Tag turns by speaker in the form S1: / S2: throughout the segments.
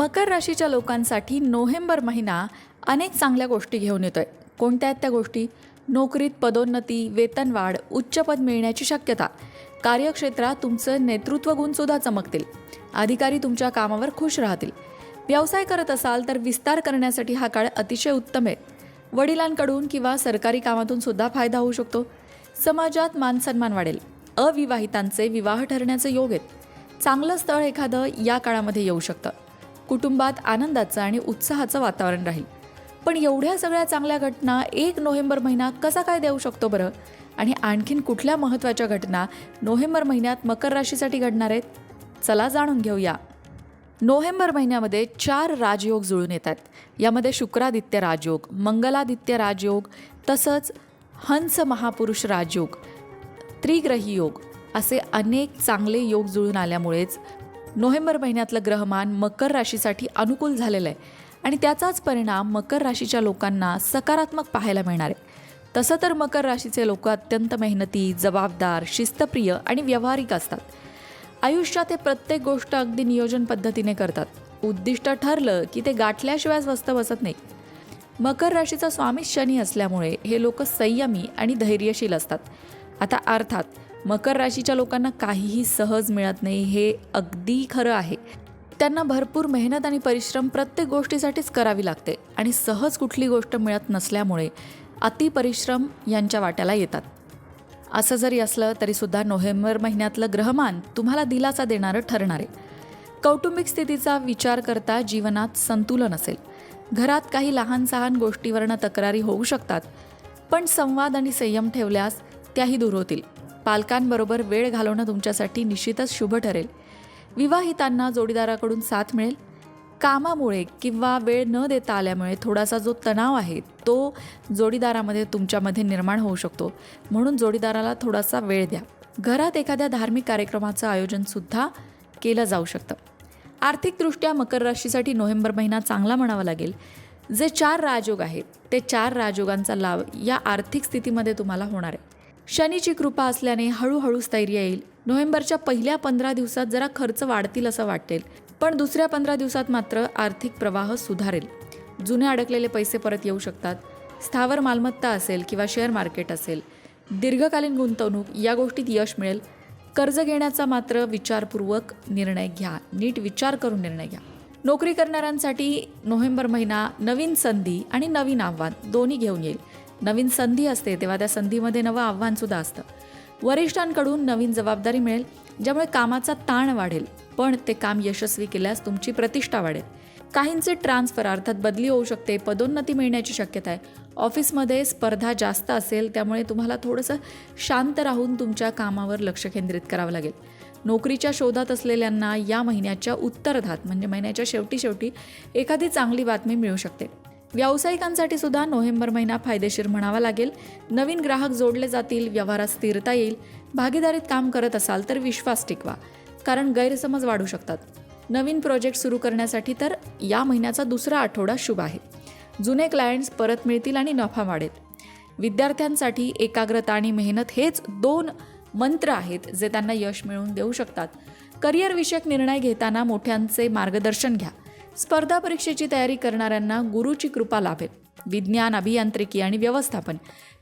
S1: मकर राशीच्या लोकांसाठी नोव्हेंबर महिना अनेक चांगल्या गोष्टी घेऊन येतोय. कोणत्या आहेत त्या गोष्टी? नोकरीत पदोन्नती वेतनवाढ उच्चपद मिळण्याची शक्यता. कार्यक्षेत्रात तुमचं नेतृत्व गुणसुद्धा चमकतील. अधिकारी तुमच्या कामावर खुश राहतील. व्यवसाय करत असाल तर विस्तार करण्यासाठी हा काळ अतिशय उत्तम आहे. वडिलांकडून किंवा सरकारी कामातून सुद्धा फायदा होऊ शकतो. समाजात मानसन्मान वाढेल. अविवाहितांचे विवाह ठरण्याचे योग आहेत. चांगलं स्थळ एखादं या काळामध्ये येऊ शकतं. कुटुंबात आनंदाचं आणि उत्साहाचं वातावरण राहील. पण एवढ्या सगळ्या चांगल्या घटना एक नोव्हेंबर महिना कसा काय देऊ शकतो बरं? आणि आणखीन कुठल्या महत्त्वाच्या घटना नोव्हेंबर महिन्यात मकर राशीसाठी घडणार आहेत? चला जाणून घेऊया. नोव्हेंबर महिन्यामध्ये चार राजयोग जुळून येतात यामध्ये शुक्रादित्य राजयोग मंगलादित्य राजयोग तसंच हंस महापुरुष राजयोग त्रिग्रही योग असे अनेक चांगले योग जुळून आल्यामुळेच नोव्हेंबर महिन्यातलं ग्रहमान मकर राशीसाठी अनुकूल झालेलं आहे. आणि त्याचाच परिणाम मकर राशीच्या लोकांना सकारात्मक पाहायला मिळणार आहे. तसं तर मकर राशीचे लोक अत्यंत मेहनती जबाबदार शिस्तप्रिय आणि व्यावहारिक असतात. आयुष्यात हे प्रत्येक गोष्ट अगदी नियोजन पद्धतीने करतात. उद्दिष्ट ठरलं की ते गाठल्याशिवाय स्वस्त बसत नाही. मकर राशीचा स्वामी शनी असल्यामुळे हे लोक संयमी आणि धैर्यशील असतात. आता अर्थात मकर राशीच्या लोकांना काहीही सहज मिळत नाही हे अगदी खरं आहे. त्यांना भरपूर मेहनत आणि परिश्रम प्रत्येक गोष्टीसाठीच करावी लागते आणि सहज कुठली गोष्ट मिळत नसल्यामुळे अतिपरिश्रम यांच्या वाट्याला येतात. असं जरी असलं तरीसुद्धा नोव्हेंबर महिन्यातलं ग्रहमान तुम्हाला दिलासा देणारं ठरणार आहे. कौटुंबिक स्थितीचा विचार करता जीवनात संतुलन असेल. घरात काही लहान सहान गोष्टीवरनं तक्रारी होऊ शकतात पण संवाद आणि संयम ठेवल्यास त्याही दूर होतील. पालकांबरोबर वेळ घालवणं तुमच्यासाठी निश्चितच शुभ ठरेल. विवाहितांना जोडीदाराकडून साथ मिळेल. कामामुळे किंवा वेळ न देता आल्यामुळे थोडासा जो तणाव आहे तो जोडीदारामध्ये तुमच्यामध्ये निर्माण होऊ शकतो. म्हणून जोडीदाराला थोडासा वेळ द्या. घरात एखाद्या धार्मिक कार्यक्रमाचं आयोजनसुद्धा केलं जाऊ शकतं. आर्थिकदृष्ट्या मकर राशीसाठी नोव्हेंबर महिना चांगला म्हणावा लागेल. जे चार राजयोग आहेत ते चार राजयोगांचा लाभ या आर्थिक स्थितीमध्ये तुम्हाला होणार आहे. शनीची कृपा असल्याने हळूहळू स्थैर्य येईल. नोव्हेंबरच्या पहिल्या पंधरा दिवसात जरा खर्च वाढतील असं वाटेल पण दुसऱ्या पंधरा दिवसात मात्र आर्थिक प्रवाह सुधारेल. जुने अडकलेले पैसे परत येऊ शकतात. स्थावर मालमत्ता असेल किंवा शेअर मार्केट असेल दीर्घकालीन गुंतवणूक या गोष्टीत यश मिळेल. कर्ज घेण्याचा मात्र विचारपूर्वक निर्णय घ्या. नीट विचार करून निर्णय घ्या. नोकरी करणाऱ्यांसाठी नोव्हेंबर महिना नवीन संधी आणि नवीन आव्हान दोन्ही घेऊन येईल. नवीन संधी असते तेव्हा त्या संधीमध्ये नवं आव्हानसुद्धा असतं. वरिष्ठांकडून नवीन जबाबदारी मिळेल ज्यामुळे कामाचा ताण वाढेल पण ते काम यशस्वी केल्यास तुमची प्रतिष्ठा वाढेल. काहींचे ट्रान्सफर अर्थात बदली होऊ शकते पदोन्नती मिळण्याची शक्यता आहे. ऑफिसमध्ये स्पर्धा जास्त असेल त्यामुळे तुम्हाला थोडंसं शांत राहून तुमच्या कामावर लक्ष केंद्रित करावं लागेल. नोकरीच्या शोधात असलेल्यांना या महिन्याच्या उत्तरार्धात म्हणजे महिन्याच्या शेवटी शेवटी एखादी चांगली बातमी मिळू शकते. व्यावसायिकांसाठी सुद्धा नोव्हेंबर महिना फायदेशीर म्हणावा लागेल. नवीन ग्राहक जोडले जातील व्यवहारात स्थिरता येईल. भागीदारीत काम करत असाल तर विश्वास टिकवा कारण गैरसमज वाढू शकतात. नवीन प्रोजेक्ट सुरू करण्यासाठी तर या महिन्याचा दुसरा आठवडा शुभ आहे. जुने क्लायंट्स परत मिळतील आणि नफा वाढेल. विद्यार्थ्यांसाठी एकाग्रता आणि मेहनत हेच दोन मंत्र आहेत जे त्यांना यश मिळवून देऊ शकतात. करिअरविषयक निर्णय घेताना मोठ्यांचे मार्गदर्शन घ्या. स्पर्धा परीक्षेची तयारी करणाऱ्यांना गुरुची कृपा लाभेल. विज्ञान अभियांत्रिकी आणि व्यवस्थापन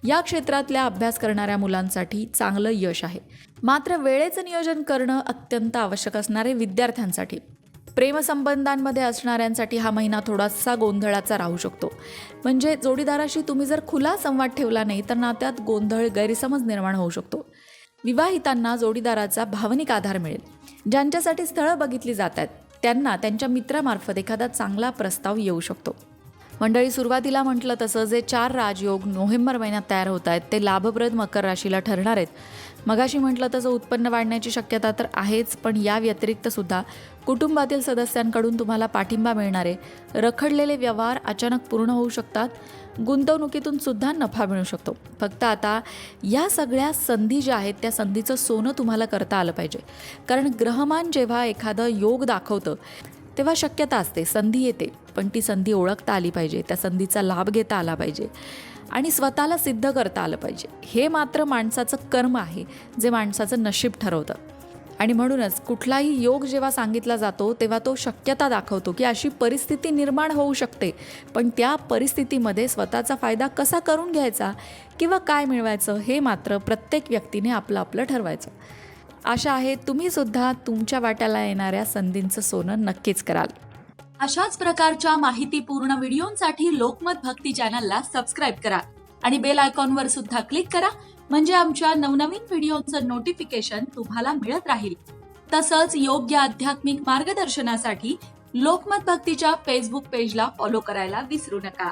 S1: या क्षेत्रातल्या अभ्यास करणाऱ्या मुलांसाठी चांगलं यश आहे. मात्र वेळेचं नियोजन करणं अत्यंत आवश्यक असणारे विद्यार्थ्यांसाठी. प्रेमसंबंधांमध्ये असणाऱ्यांसाठी हा महिना थोडासा गोंधळाचा राहू शकतो. म्हणजे जोडीदाराशी तुम्ही जर खुला संवाद ठेवला नाही तर नात्यात गोंधळ गैरसमज निर्माण होऊ शकतो. विवाहितांना जोडीदाराचा भावनिक आधार मिळेल. ज्यांच्यासाठी स्थळं बघितली जात आहेत त्यांना त्यांच्या मित्रामार्फत एखादा चांगला प्रस्ताव येऊ शकतो. मंडळी सुरुवातीला म्हटलं तसं जे चार राजयोग नोव्हेंबर महिन्यात तयार होत आहेत ते लाभप्रद मकर राशीला ठरणार आहेत. मगाशी म्हटलं तसं उत्पन्न वाढण्याची शक्यता तर आहेच पण या व्यतिरिक्त सुद्धा कुटुंबातील सदस्यांकडून तुम्हाला पाठिंबा मिळणारे रखडलेले व्यवहार अचानक पूर्ण होऊ शकतात. गुंतवणुकीतून सुद्धा नफा मिळू शकतो. फक्त आता या सगळ्या संधी ज्या आहेत त्या संधीचं सोनं तुम्हाला करता आलं पाहिजे. कारण ग्रहमान जेव्हा एखादं योग दाखवतं तेव्हा शक्यता असते. संधी येते. पण ती संधी ओळखता आली पाहिजे. त्या संधीचा लाभ घेता आला पाहिजे. आणि स्वतःला सिद्ध करता आलं पाहिजे. हे मात्र माणसाचं कर्म आहे जे माणसाचं नशीब ठरवतं. आणि म्हणूनच कुठलाही योग जेव्हा सांगितला जातो तेव्हा तो शक्यता दाखवतो की अशी परिस्थिती निर्माण होऊ शकते. पण त्या परिस्थितीमध्ये स्वतःचा फायदा कसा करून घ्यायचा किंवा काय मिळवायचं हे मात्र प्रत्येक व्यक्तीने आपलं आपलं ठरवायचं. आशा आहे तुम्ही सुद्धा तुमच्या वाट्याला येणाऱ्या संधींचं सोनं नक्कीच कराल.
S2: अशाच प्रकारच्या माहितीपूर्ण व्हिडिओंसाठी लोकमत भक्ती चॅनलला सबस्क्राईब करा आणि बेल आयकॉनवर सुद्धा क्लिक करा म्हणजे आमच्या नवनवीन व्हिडिओचं नोटिफिकेशन तुम्हाला मिळत राहील. तसंच योग्य आध्यात्मिक मार्गदर्शनासाठी लोकमत भक्तीच्या फेसबुक पेजला फॉलो करायला विसरू नका.